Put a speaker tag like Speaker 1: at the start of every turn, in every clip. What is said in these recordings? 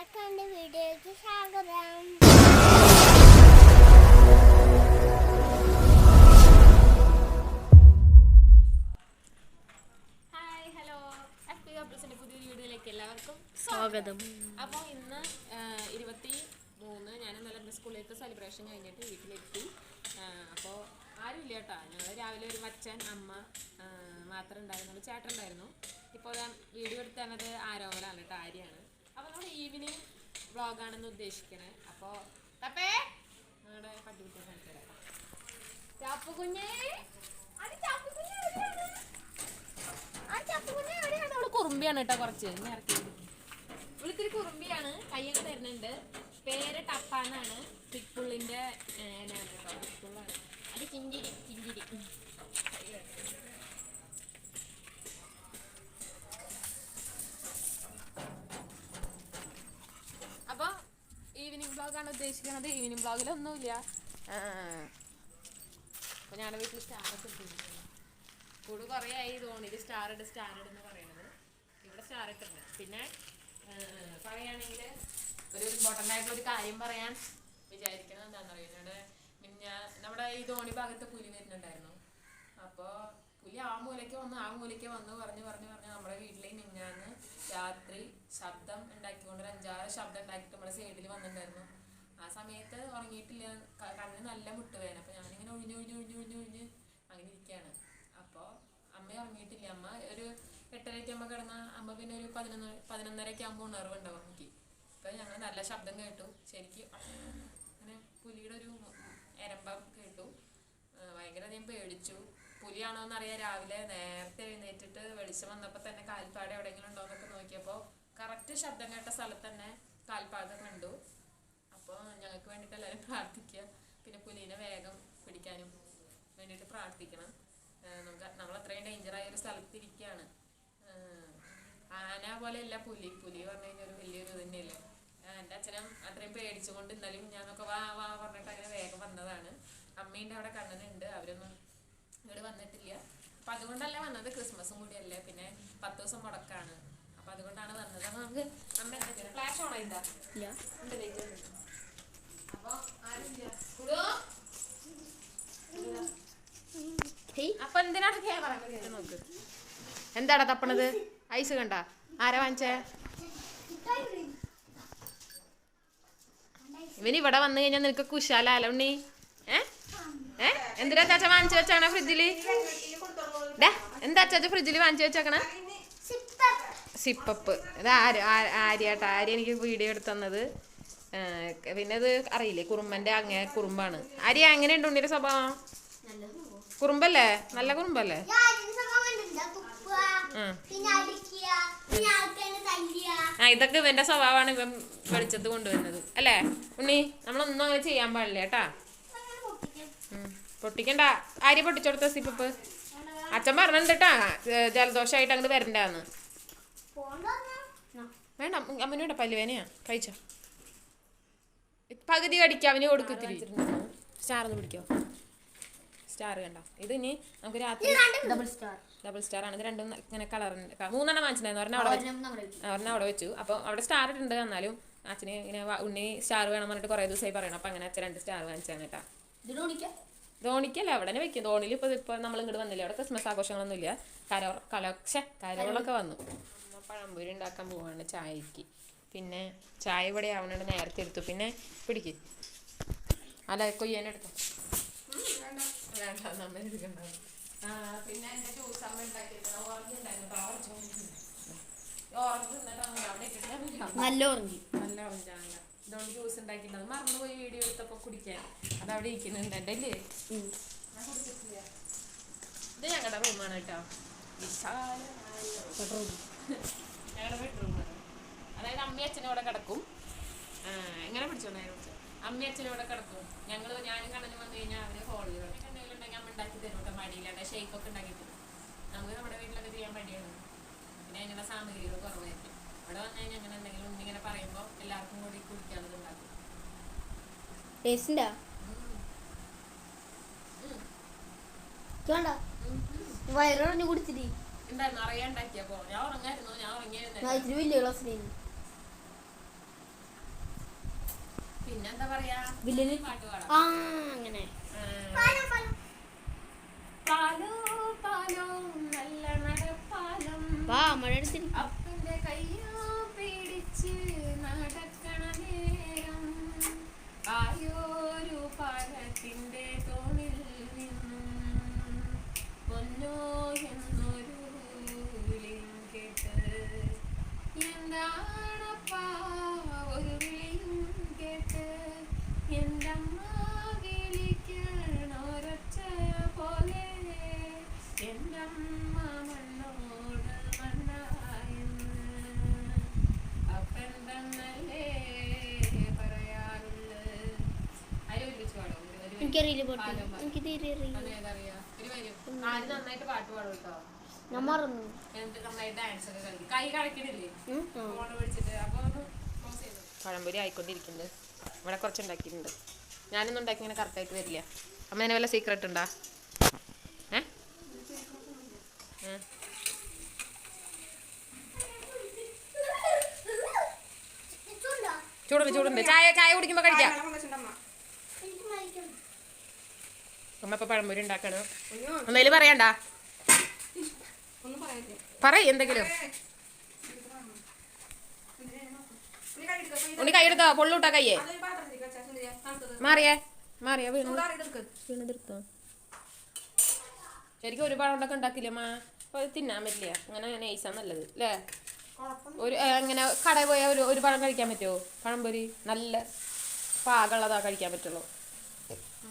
Speaker 1: എല്ലാവർക്കും വീഡിയോയ്ക്ക് സ്വാഗതം.
Speaker 2: Hi hello. എഫ് പുതിയൊരു വീഡിയോയിലേക്ക് എല്ലാവർക്കും
Speaker 3: സ്വാഗതം.
Speaker 2: അപ്പോൾ ഇന്ന് ഇരുപത്തി മൂന്ന് ഞാൻ ഇന്നലെ എന്റെ സ്കൂളിലേക്ക് സെലിബ്രേഷൻ കഴിഞ്ഞിട്ട് വീട്ടിലെത്തി. അപ്പോൾ ആരുമില്ല കേട്ടോ ഞങ്ങൾ രാവിലെ ഒരു മച്ചൻ അമ്മ മാത്രം മാത്രമേ ഉണ്ടായിരുന്നുള്ളൂ. ചേട്ടൻ ഉണ്ടായിരുന്നു. ഇപ്പോൾ ഞാൻ വീഡിയോ എടുത്തത് ആരോമലാണ് കേട്ടോ ആര്യാണ്. അപ്പോൾ നമ്മൾ ഈവനിങ് വ്ളോഗാണെന്ന് ഉദ്ദേശിക്കണേ. അപ്പോൾ തപ്പേ. ഞങ്ങളുടെ പട്ടിക്കുട്ടിയെ കാണിച്ചു തരാം ചാപ്പു കുഞ്ഞേ കുറുമ്പിയാണ് കേട്ടോ കുറച്ച്. ഇവിടുത്തെ ഇറക്കി കുറുമ്പിയാണ്. കയ്യൊക്കെ തരുന്നുണ്ട്. പേര് ടപ്പാന്നാണ്. പിക്കുള്ളിന്റെ കേട്ടോ. പിക്കുള്ളാണ് അത് ചിഞ്ചിരി ചിഞ്ചിരി. ബ്ലോഗാണ് ഉദ്ദേശിക്കുന്നത്. ഈവനിങ് ബ്ലോഗിലൊന്നുമില്ല അപ്പൊ ഞാൻ വീട്ടിൽ സ്റ്റാറൊക്കെ ഇട്ടിരിക്കുന്നു. കൂട് കുറേ ആയി തോണിയിൽ സ്റ്റാർ ഇട് സ്റ്റാർ ഇടുന്ന് പറയണത്. ഇവിടെ സ്റ്റാർ ഇട്ടിട്ടുണ്ട്. പിന്നെ പറയുകയാണെങ്കിൽ ഒരു ഇമ്പോർട്ടന്റ് ആയിട്ടുള്ള ഒരു കാര്യം പറയാൻ വിചാരിക്കുന്നത് എന്താണെന്ന് അറിയുന്നത് പിന്നെ നമ്മുടെ ഈ ധോണി ഭാഗത്ത് പുലി വരുന്നുണ്ടായിരുന്നു. അപ്പോൾ പുലി ആ മൂലയ്ക്ക് വന്ന് ആ മൂലയ്ക്ക് വന്ന് പറഞ്ഞ് പറഞ്ഞ് പറഞ്ഞ് നമ്മുടെ വീട്ടിലെ മിഞ്ഞാന്ന് രാത്രി ശബ്ദം ഉണ്ടാക്കിക്കൊണ്ട് ഒരു അഞ്ചാറ് ശബ്ദം ഉണ്ടാക്കിയിട്ട് നമ്മുടെ സൈഡിൽ വന്നിട്ടുണ്ടായിരുന്നു. ആ സമയത്ത് ഉറങ്ങിയിട്ടില്ല. കണ്ണിന് നല്ല മുട്ടുവേന അപ്പോൾ ഞാനിങ്ങനെ ഒഴിഞ്ഞ് ഒഴിഞ്ഞ് ഒഴിഞ്ഞ് ഒഴിഞ്ഞ് ഒഴിഞ്ഞ് അങ്ങനെ ഇരിക്കുകയാണ് അപ്പോൾ അമ്മ ഉറങ്ങിയിട്ടില്ല. അമ്മ ഒരു എട്ടരയ്ക്ക് അമ്മ കിടന്ന അമ്മ പിന്നെ ഒരു പതിനൊന്ന് പതിനൊന്നരയ്ക്ക് ആകുമ്പോൾ ഉണർവുണ്ടാവും എനിക്ക് അപ്പോൾ ഞങ്ങൾ നല്ല ശബ്ദം കേട്ടു. ശരിക്ക് അങ്ങനെ പുലിയുടെ ഒരു എരമ്പം കേട്ടു. ഭയങ്കര അധികം പേടിച്ചു. പുലിയാണോ എന്നറിയാൻ രാവിലെ നേരത്തെ എഴുന്നേറ്റിട്ട് വെളിച്ചം വന്നപ്പോൾ തന്നെ കാൽപ്പാട് എവിടെയെങ്കിലും ഉണ്ടോ എന്നൊക്കെ നോക്കിയപ്പോൾ കറക്റ്റ് ശബ്ദം കേട്ട സ്ഥലത്ത് തന്നെ കാൽപ്പാട് കണ്ടു. അപ്പോൾ ഞങ്ങൾക്ക് വേണ്ടിയിട്ട് എല്ലാവരും പ്രാർത്ഥിക്കുക. പിന്നെ പുലീനെ വേഗം പിടിക്കാനും വേണ്ടിയിട്ട് പ്രാർത്ഥിക്കണം. നമുക്ക് നമ്മൾ അത്രയും ഡേഞ്ചറായ ഒരു സ്ഥലത്തിരിക്കുകയാണ് ആന പോലെയല്ല പുലി. പുലി പറഞ്ഞു കഴിഞ്ഞാൽ ഒരു വലിയൊരു ഇത് തന്നെയല്ലേ. എന്റെ അച്ഛനും അത്രയും പേടിച്ചുകൊണ്ട് ഇന്നലെയും ഞാനൊക്കെ വാ വാ പറഞ്ഞിട്ട് അങ്ങനെ വേഗം വന്നതാണ്. അമ്മേന്റെ അവിടെ കണ്ണനുണ്ട്. അവരൊന്നും ഇങ്ങോട്ട് വന്നിട്ടില്ല. അപ്പം അതുകൊണ്ടല്ല വന്നത്? ക്രിസ്മസും കൂടിയല്ലേ പിന്നെ പത്ത് ദിവസം മുടക്കാണ്. അപ്പം അതുകൊണ്ടാണ് വന്നത്. അപ്പം നമുക്ക് അമ്മ എന്താ ഫ്ലാഷ് ഓൺ ആയിട്ടാ
Speaker 3: ഇല്ല.
Speaker 2: ഉണ്ട് light ഉണ്ട്. അപ്പൊ ആരുമില്ല. കുടു. അപ്പൊ എന്തിനാണ് ക്യാമറ നോക്ക്. എന്താടാ തപ്പണത്? ഐസ് കണ്ട. ആരാ വാങ്ങിച്ചേ? ഇവന് ഇവിടെ. വന്നു കഴിഞ്ഞാൽ നിനക്ക് കുശാലാലോ ഉണ്ണി? ഏ? എന്തിനാ ചാച്ച വാങ്ങിച്ചു വെച്ചാണോ ഫ്രിഡ്ജിൽ എന്താ ചാച്ച ഫ്രിഡ്ജിൽ വാങ്ങിച്ചു വെച്ചേക്കണേ? സിപ്പപ്പ് ഇത് ആര് ആര്യാട്ടാ ആര്യ എനിക്ക് വീഡിയോ എടുത്തു തന്നത്. പിന്നെ ഇത് അറിയില്ലേ കുറുമ്പന്റെ അങ്ങേ കുറുമ്പാണ്. ആര്യ എങ്ങനെയുണ്ട് ഉണ്ണിയുടെ സ്വഭാവം? കുറുമ്പല്ലേ? നല്ല കുറുമ്പല്ലേ? ആ ഇതൊക്കെ ഇവന്റെ സ്വഭാവമാണ് ഇവൻ വെളിച്ചത്ത് കൊണ്ടുവരുന്നത്. അല്ലേ? ഉണ്ണി നമ്മളൊന്നും അങ്ങനെ ചെയ്യാൻ പാടില്ല കേട്ടാ. പൊട്ടിക്കണ്ട. ആര്യ പൊട്ടിച്ചോടുത്ത സിപ്പപ്പ് അച്ഛൻ പറഞ്ഞിട്ടുണ്ട് കേട്ടാ ഏ, ജലദോഷമായിട്ട് അങ്ങോട്ട് വരണ്ടാന്ന്. വേണ്ട അമ്മനോட പല്ലുവേനയാ കഴിച്ചോ. പകുതി കടിക്കാം അവന് കൊടുക്കത്തിരി സ്റ്റാർ ഒന്ന് പിടിക്കോ. സ്റ്റാർ കണ്ട? ഇത് ഇനി നമുക്ക് രാത്രി
Speaker 3: ഡബിൾ സ്റ്റാർ
Speaker 2: ഡബിൾ സ്റ്റാർ ആണ്. ഇത് രണ്ടും ഇങ്ങനെ കളർ മൂന്നെണ്ണം വാങ്ങിച്ചിട്ടുണ്ടായിരുന്നു. ഒരെണ്ണം അവിടെ വെച്ചു അപ്പൊ ഒരെണ്ണം അവിടെ വെച്ചു. അപ്പോൾ അവിടെ സ്റ്റാർ ഇട്ടുണ്ട് എന്നാലും അച്ഛന് ഇങ്ങനെ ഉണ്ണി സ്റ്റാർ വേണം പറഞ്ഞിട്ട് കുറേ ദിവസമായി പറയണം. അപ്പൊ അങ്ങനെ അച്ഛൻ രണ്ട് സ്റ്റാർ വാങ്ങിച്ചാണ് കേട്ടാ. ധോണിക്കല്ല? അവിടെ തന്നെ വെക്കും. ധോണിയിൽ ഇപ്പോൾ ഇപ്പോൾ നമ്മൾ ഇങ്ങോട്ട് വന്നില്ല? അവിടെ ക്രിസ്മസ് ആഘോഷങ്ങളൊന്നും ഇല്ല കരോ കലോക്ഷ കരോളൊക്കെ വന്നു. അമ്മ പഴംപൊരി ഉണ്ടാക്കാൻ പോവാണ് ചായക്ക്. പിന്നെ ചായ ഇവിടെ ആവണോണ്ട് നേരത്തെ എടുത്തു. പിന്നെ പിടിക്ക്. അല്ല കൊയ്യാനെടുത്തു വേണ്ട. നമ്മൾ എടുക്കണ്ട ആ പിന്നെ എന്റെ ജ്യൂസ് അമ്മ ഉണ്ടാക്കിയിട്ട് ഓറഞ്ച് ഉണ്ടായിരുന്നു.
Speaker 3: നല്ല ഓറഞ്ച്
Speaker 2: നല്ല ഇതുകൊണ്ട് ജ്യൂസ് അത് മറന്നുപോയി വീഡിയോ എടുത്തപ്പോൾ കുടിക്കാൻ. അത് അവിടെ ഇരിക്കുന്നുണ്ട് എന്റെ അല്ലേ. ഇത് ഞങ്ങളുടെ റൂമാണ് കേട്ടോ. ഞങ്ങളുടെ ബെഡ്റൂമാണ് അതായത് അമ്മി അച്ഛനും അവിടെ കിടക്കും. എങ്ങനെ പിടിച്ചോണ്ടേ അമ്മയും അച്ഛനും അവിടെ കിടക്കും. ഞങ്ങൾ ഞാനും കണ്ണനും വന്നു കഴിഞ്ഞാൽ അവർ ഹോളിൽ എന്തെങ്കിലും ഉണ്ടെങ്കിൽ അമ്മ ഉണ്ടാക്കി തരും. കേട്ടോ മടിയില്ലാണ്ട് ഷെയ്ക്കൊക്കെ ഉണ്ടാക്കി തരും. നമുക്ക് നമ്മുടെ വീട്ടിലൊക്കെ ചെയ്യാൻ മടിയാണ്. പിന്നെ അതിനുള്ള സാമഗ്രികൾ കുറവായിരിക്കും. അവിടെ വന്നു കഴിഞ്ഞാൽ അങ്ങനെ എന്തെങ്കിലും ഉണ്ടിങ്ങനെ പറയുമ്പോൾ എല്ലാവർക്കും കൂടി കുടിക്കാനുള്ളത് ഉണ്ടാക്കും.
Speaker 3: ടേസ്റ്റിണ്ടാ വേണ്ട വയറിഞ്ഞു കുടിച്ചിട്ട്.
Speaker 2: പിന്നെന്താ പറയാ?
Speaker 3: അങ്ങനെ.
Speaker 1: പാലം പാലം.
Speaker 2: നല്ല നടപ്പാലം.
Speaker 3: വാ മഴ എടുത്തിരി
Speaker 2: പിടിച്ചിട്ട് അപ്പൊ ഒന്ന് ഞാൻ മറന്നു പഴംപൊരി ആയിക്കൊണ്ടിരിക്കുന്നുണ്ട്. ഇവിടെ കുറച്ച് ഉണ്ടാക്കിയിട്ടുണ്ട്. ഞാനൊന്നും ഉണ്ടാക്കി ഇങ്ങനെ കറക്റ്റായിട്ട് വരില്ല. അമ്മ അതിന് വല്ല സീക്രട്ട് ഉണ്ടാ? ഏ? ചൂടുണ്ട്? ചൂടുണ്ട് ചായ ചായ കുടിക്കുമ്പോ കഴിക്കാം. അമ്മ ഇപ്പൊ പഴംപൊരി ഉണ്ടാക്കണം. ഒന്നേലും പറയണ്ട. പറ എന്തെങ്കിലും. ഉണ്ണി കൈയെടുത്തോ പൊള്ളൂട്ടാ കയ്യേ മാറിയേ മാറിയാ വീണു. വീണെടുത്തോ? ശരിക്കും ഒരു പഴം ഉണ്ടാക്കില്ല മാ അമ്മ? അപ്പൊ അത് തിന്നാൻ പറ്റില്ല. അങ്ങനെ നൈസാ നല്ലത് അല്ലേ ഒരു അങ്ങനെ കടയിൽ പോയാൽ ഒരു ഒരു പഴം കഴിക്കാൻ പറ്റുമോ? പഴംപൊരി നല്ല പാകമുള്ളതാ കഴിക്കാൻ പറ്റുള്ളൂ.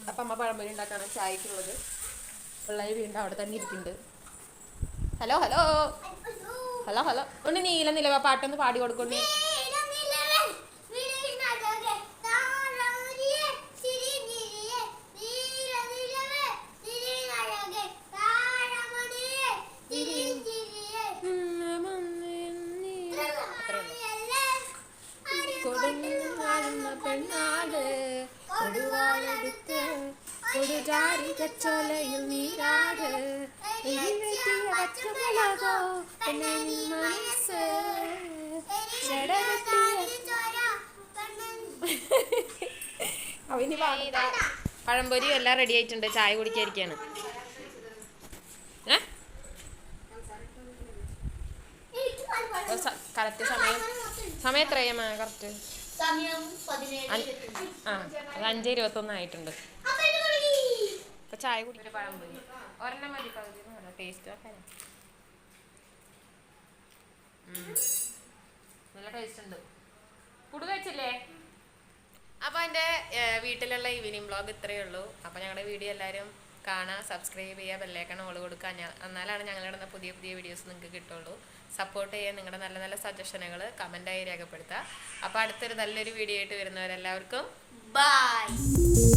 Speaker 2: അപ്പം അമ്മ പഴംപൊരി ഉണ്ടാക്കാണ് ചായക്കുള്ളത്. പിള്ളേർ വീണ്ടും അവിടെ തന്നെ ഇരിക്കുന്നുണ്ട്. Hello hello. Hello hello. ഒന്ന് നീല നിലവ പാട്ടൊന്ന് പാടി കൊടുക്കൊണ്ടേ കൊടുചാരികച്ചോലയിൽ നീരാട്. എരിവെട്ടിയ പച്ചമുളകോ എന്നെ നീ മനസ്സ്. അവന് എല്ലാം റെഡി ആയിട്ടുണ്ട്. ചായ കുടിക്കാതിരിക്കാണ് ഏ? കറക്റ്റ് സമയം. സമയം എത്രയാ കറക്റ്റ് ആ അത് അഞ്ച് ഇരുപത്തൊന്ന് ആയിട്ടുണ്ട് ഇപ്പൊ ചായ പഴംപൊരി ഒരെണ്ണം മതി പകുതി ടേസ്റ്റ് നോക്കാൻ നല്ല ടേസ്റ്റ് ഉണ്ട്. കുടു അപ്പോൾ എന്റെ വീട്ടിലുള്ള ഈവനിങ് ബ്ലോഗ് ഇത്രയേ ഉള്ളൂ. അപ്പോൾ ഞങ്ങളുടെ വീഡിയോ എല്ലാരും കാണാ സബ്സ്ക്രൈബ് ചെയ്യുക ബെല്ലേക്കൺ ഓൾ കൊടുക്കുക എന്നാലാണ് ഞങ്ങളുടെ പുതിയ പുതിയ വീഡിയോസ് നിങ്ങൾക്ക് കിട്ടുള്ളൂ. സപ്പോർട്ട് ചെയ്യാൻ നിങ്ങളുടെ നല്ല നല്ല സജഷനുകൾ കമന്റായി രേഖപ്പെടുത്തുക അപ്പോൾ അടുത്തൊരു നല്ലൊരു വീഡിയോ ആയിട്ട് വരുന്നവരെല്ലാവർക്കും
Speaker 3: ബൈ